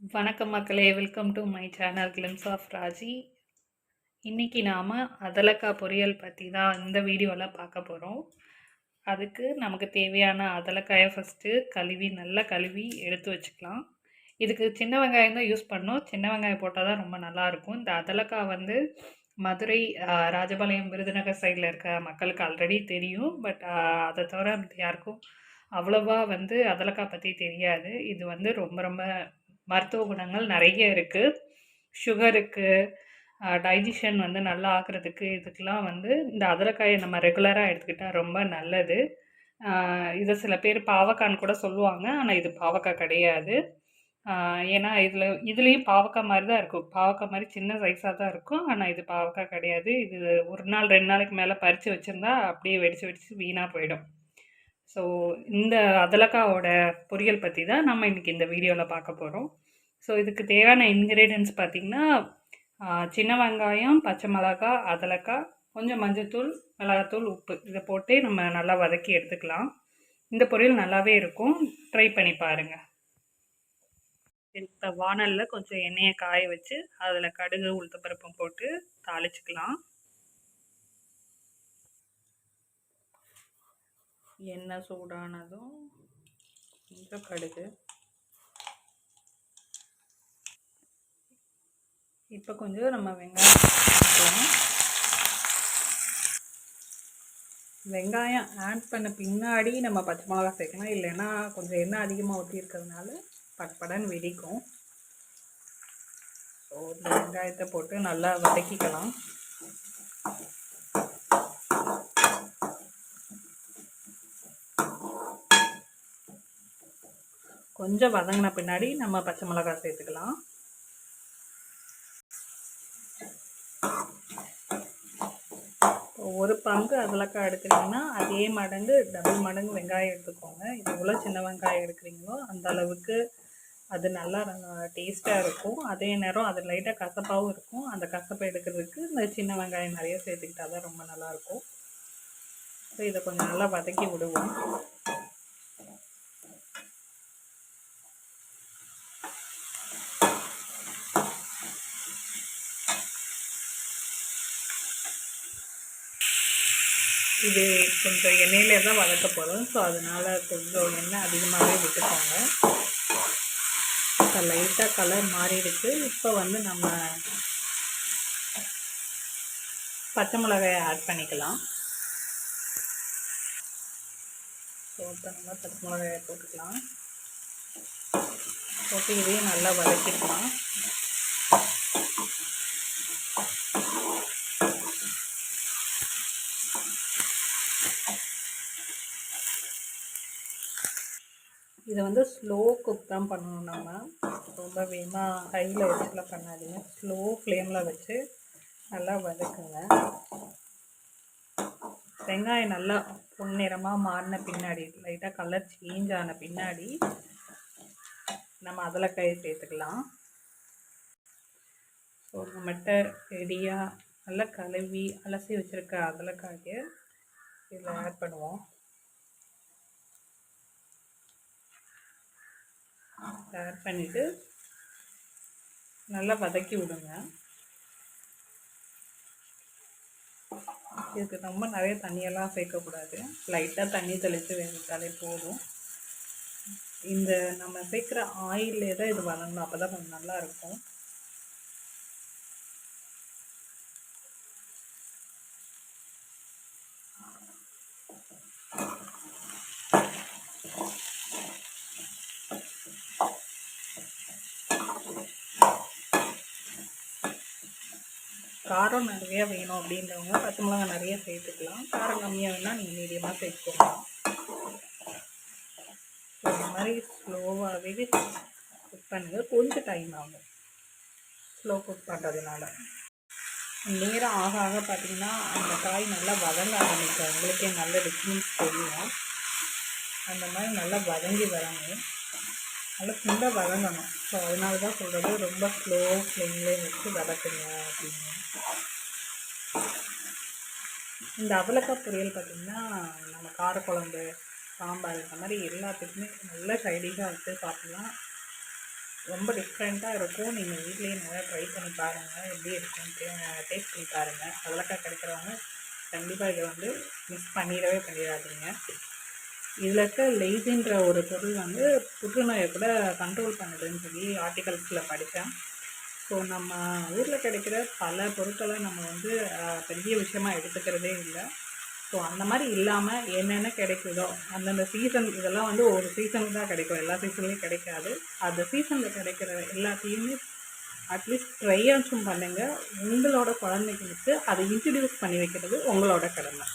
வணக்கம் மக்களே welcome to my channel glimpse of Raji இன்றைக்கி நாம் அதலக்காய் பொரியல் பற்றி தான் இந்த வீடியோவில் பார்க்க போகிறோம் அதுக்கு நமக்கு தேவையான அதலக்காயை ஃபஸ்ட்டு கழுவி நல்லா கழுவி எடுத்து வச்சுக்கலாம். இதுக்கு சின்ன வெங்காயம் தான் யூஸ் பண்ணோம். சின்ன வெங்காயம் போட்டால் தான் ரொம்ப நல்லாயிருக்கும் இந்த அதலக்காய் வந்து மதுரை ராஜபாளையம் விருதுநகர் சைடில் இருக்க மக்களுக்கு ஆல்ரெடி தெரியும். பட் அதை தவிர யாருக்கும் அவ்வளோவா வந்து அதலக்காய் பற்றி தெரியாது. இது வந்து ரொம்ப ரொம்ப மருத்துவ குணங்கள் நிறைய இருக்குது சுகருக்கு டைஜஷன் வந்து நல்லா ஆக்குறதுக்கு இதுக்கெலாம் வந்து இந்த அதலக்காயை நம்ம ரெகுலராக எடுத்துக்கிட்டால் ரொம்ப நல்லது. இதை சில பேர் பாவக்கான்னு கூட சொல்லுவாங்க. ஆனால் இது பாவக்காய் கிடையாது. ஏன்னா இதில் இதுலேயும் பாவக்காய் மாதிரி தான் இருக்கும். பாவக்காய் மாதிரி சின்ன சைஸாக தான் இருக்கும். ஆனால் இது பாவக்காய் கிடையாது. இது ஒரு நாள் ரெண்டு நாளைக்கு மேலே பறித்து வச்சுருந்தா அப்படியே வெடித்து வெடித்து வீணாக போயிடும். ஸோ இந்த அதலக்காவோட பொரியல் பற்றி தான் நம்ம இன்றைக்கி இந்த வீடியோவில் பார்க்க போகிறோம் ஸோ இதுக்கு தேவையான இன்க்ரீடியன்ஸ் பார்த்திங்கன்னா சின்ன வெங்காயம் பச்சை மிளகாய் அதலக்காய் கொஞ்சம் மஞ்சத்தூள் மிளகாத்தூள் உப்பு. இதை போட்டு நம்ம நல்லா வதக்கி எடுத்துக்கலாம். இந்த பொரியல் நல்லாவே இருக்கும். ட்ரை பண்ணி பாருங்கள் இந்த வானலில் கொஞ்சம் எண்ணெயை காய வச்சு அதில் கடுகு உளுத்தப்பருப்பும் போட்டு தாளிச்சுக்கலாம். எண்ணெய் சூடானதும் கொஞ்சம் கடுகு. இப்போ கொஞ்சம் நம்ம வெங்காயம் வெங்காயம் ஆட் பண்ண பின்னாடி நம்ம பச்சை மிளகா சேர்க்கலாம். இல்லைன்னா கொஞ்சம் எண்ணெய் அதிகமாக ஊற்றி இருக்கிறதுனால படப்படன்னு வெடிக்கும். ஸோ இந்த வெங்காயத்தை போட்டு நல்லா வதக்கிக்கலாம். கொஞ்சம் வதங்கின பின்னாடி நம்ம பச்சை மிளகாய் சேர்த்துக்கலாம். ஒரு பங்கு அதலக்காய் எடுக்கிறீங்கன்னா அதே மடங்கு டபுள் மடங்கு வெங்காயம் எடுத்துக்கோங்க. இது எவ்வளோ சின்ன வெங்காயம் எடுக்கிறீங்களோ அந்த அளவுக்கு அது நல்லா டேஸ்ட்டாக இருக்கும். அதே நேரம் அது லைட்டாக கசப்பாகவும் இருக்கும். அந்த கசப்பை எடுக்கிறதுக்கு இந்த சின்ன வெங்காயம் நிறைய சேர்த்துக்கிட்டா தான் ரொம்ப நல்லாயிருக்கும் ஸோ இதை கொஞ்சம் நல்லா வதக்கி விடுவோம். இது கொஞ்சம் எண்ணெயிலே தான் வதக்க போகிறோம் ஸோ அதனால் கொஞ்சம் எண்ணெய் அதிகமாகவே விட்டுக்கோங்க. இப்போ லைட்டாக கலர் மாறிடுச்சு. இப்போ வந்து நம்ம பச்சை மிளகாயை ஆட் பண்ணிக்கலாம். ஸோ இப்போ நம்ம பச்சை மிளகாயை போட்டுக்கலாம். போட்டு இதையும் நல்லா வதக்கிக்கலாம். இதை வந்து ஸ்லோ குக் தான் பண்ணணும் நம்ம. ரொம்ப வேகமாக ஹையில் வச்சுலாம் பண்ணாதீங்க. ஸ்லோ ஃப்ளேமில் வச்சு நல்லா வதக்குங்க. வெங்காயம் நல்லா பொன்னிறமாக மாறின பின்னாடி லைட்டாக கலர் சேஞ்ச் ஆன பின்னாடி நம்ம அதில் கை சேர்த்துக்கலாம். ஸோ நம்மகிட்ட ரெடியாக நல்லா கழுவி அலசி வச்சுருக்க அதில் காய இதில் ஆட் பண்ணுவோம். ஆட் பண்ணிவிட்டு நல்லா வதக்கி விடுங்க. இதுக்கு ரொம்ப நிறைய தண்ணியெல்லாம் சேர்க்கக்கூடாது. லைட்டாக தண்ணி தெளித்து வேவிட்டாலே போதும். இந்த நம்ம சேர்க்குற ஆயிலே தான் இது வளரணும் அப்போ தான் கொஞ்சம் நல்லா காரம் நிறைய வேணும் அப்படின்றவங்க பச்சை மிளகாய் நிறைய சேர்த்துக்கலாம். காரம் கம்மியாக வேணால் நீங்கள் மீடியமாக சேர்த்துக்கோங்க இந்த மாதிரி ஸ்லோவாகவே குக் பண்ணுங்க. கொஞ்சம் டைம் ஆகும். ஸ்லோ குக் பண்ணுறதுனால நேரம் ஆக ஆக பார்த்திங்கன்னா அந்த காய் நல்லா வதங்க ஆரம்பிக்கும். உங்களுக்கே நல்ல டிஃப்ரென்ஸ் தெரியும். அந்த மாதிரி நல்லா வதங்கி வரணும் நல்லா சுண்ட வதங்கணும். ஸோ அதனால தான் சொல்கிறது ரொம்ப ஸ்லோ ஃப்ளேம்லேயே வச்சு வதக்குங்க அப்படின்னு. இந்த அவலக்காய் பொரியல் பார்த்திங்கன்னா நம்ம காரக்குழம்பு சாம்பார் இந்த மாதிரி எல்லாத்துக்குமே நல்ல சைடிஷாக வச்சு சாப்பிட்லாம். ரொம்ப டிஃப்ரெண்ட்டாக இருக்கும். நீங்கள் வீட்லேயே நல்லா ட்ரை பண்ணி பாருங்கள் எப்படி இருக்குன்ட்டு டேஸ்ட் பண்ணி பாருங்கள் அவலக்காய் கிடைக்கிறவங்க கண்டிப்பாக இதை வந்து மிஸ் பண்ணிடவே பண்ணிடாதீங்க. இதில் இருக்க லெய்ஸின்ற ஒரு பொருள் வந்து புற்றுநோயை கூட கண்ட்ரோல் பண்ணுதுன்னு சொல்லி ஆர்டிகல்ஸில் படித்தேன் ஸோ நம்ம ஊரில் கிடைக்கிற பல பொருட்களை நம்ம வந்து பெரிய விஷயமா எடுத்துக்கிறதே இல்லை. ஸோ அந்த மாதிரி இல்லாமல் என்னென்ன கிடைக்குதோ அந்தந்த சீசன் இதெல்லாம் வந்து ஒரு சீசனுக்கு தான் கிடைக்கும். எல்லா சீசன்லேயும் கிடைக்காது. அந்த சீசனில் கிடைக்கிற எல்லாத்தையுமே அட்லீஸ்ட் ட்ரையாச்சும் பண்ணுங்கள் உங்களோட குழந்தைங்களுக்கு அதை இன்ட்ரடியூஸ் பண்ணி வைக்கிறது உங்களோட கடமை.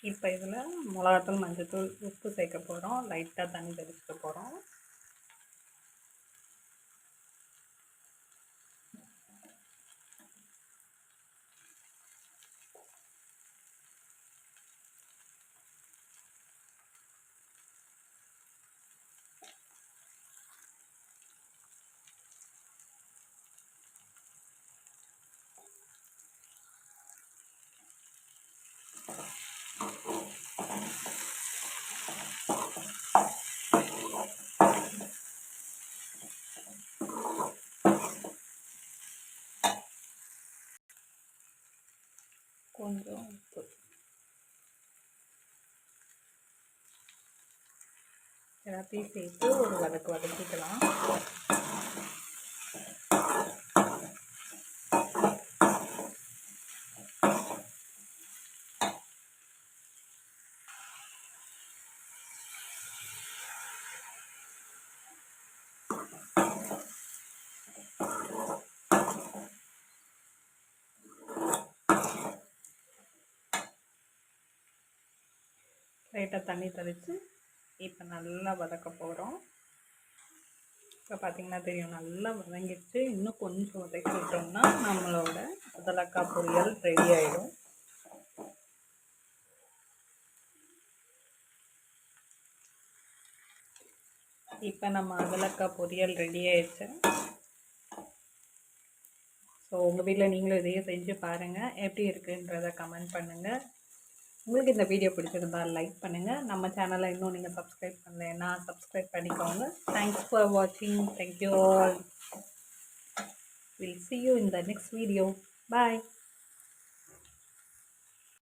இப்போ இதில் மிளகாத்தூள் மஞ்சத்தூள் உப்பு சேர்க்க போகிறோம். லைட்டாக தண்ணி தெளிச்சுக்க போகிறோம். கொஞ்சம் உப்பு எல்லாத்தையும் சேர்த்து ஒரு வதக்கு வதக்கிக்கலாம் லைட்டாக தண்ணி தெளித்து இப்போ நல்லா வதக்க போகிறோம். இப்போ பார்த்திங்கன்னா தெரியும் நல்லா வதங்கிட்டு இன்னும் கொஞ்சம் வதக்கி விட்டோம்னா நம்மளோட முதலக்காய் பொரியல் ரெடி ஆகிடும் இப்போ நம்ம அதலக்காய் பொரியல் ரெடி ஆயிடுச்சு. ஸோ உங்கள் வீட்டில் நீங்களும் இதையே செஞ்சு பாருங்கள் எப்படி இருக்குன்றதை கமெண்ட் பண்ணுங்கள் உங்களுக்கு இந்த வீடியோ பிடிச்சிருந்தா லைக் பண்ணுங்கள் நம்ம சேனலை இன்னும் நீங்கள் சப்ஸ்கிரைப் பண்ணலைன்னா சப்ஸ்கிரைப் பண்ணிக்கோங்க. தேங்க்ஸ் ஃபார் வாட்சிங் thank you all will see you in the next video bye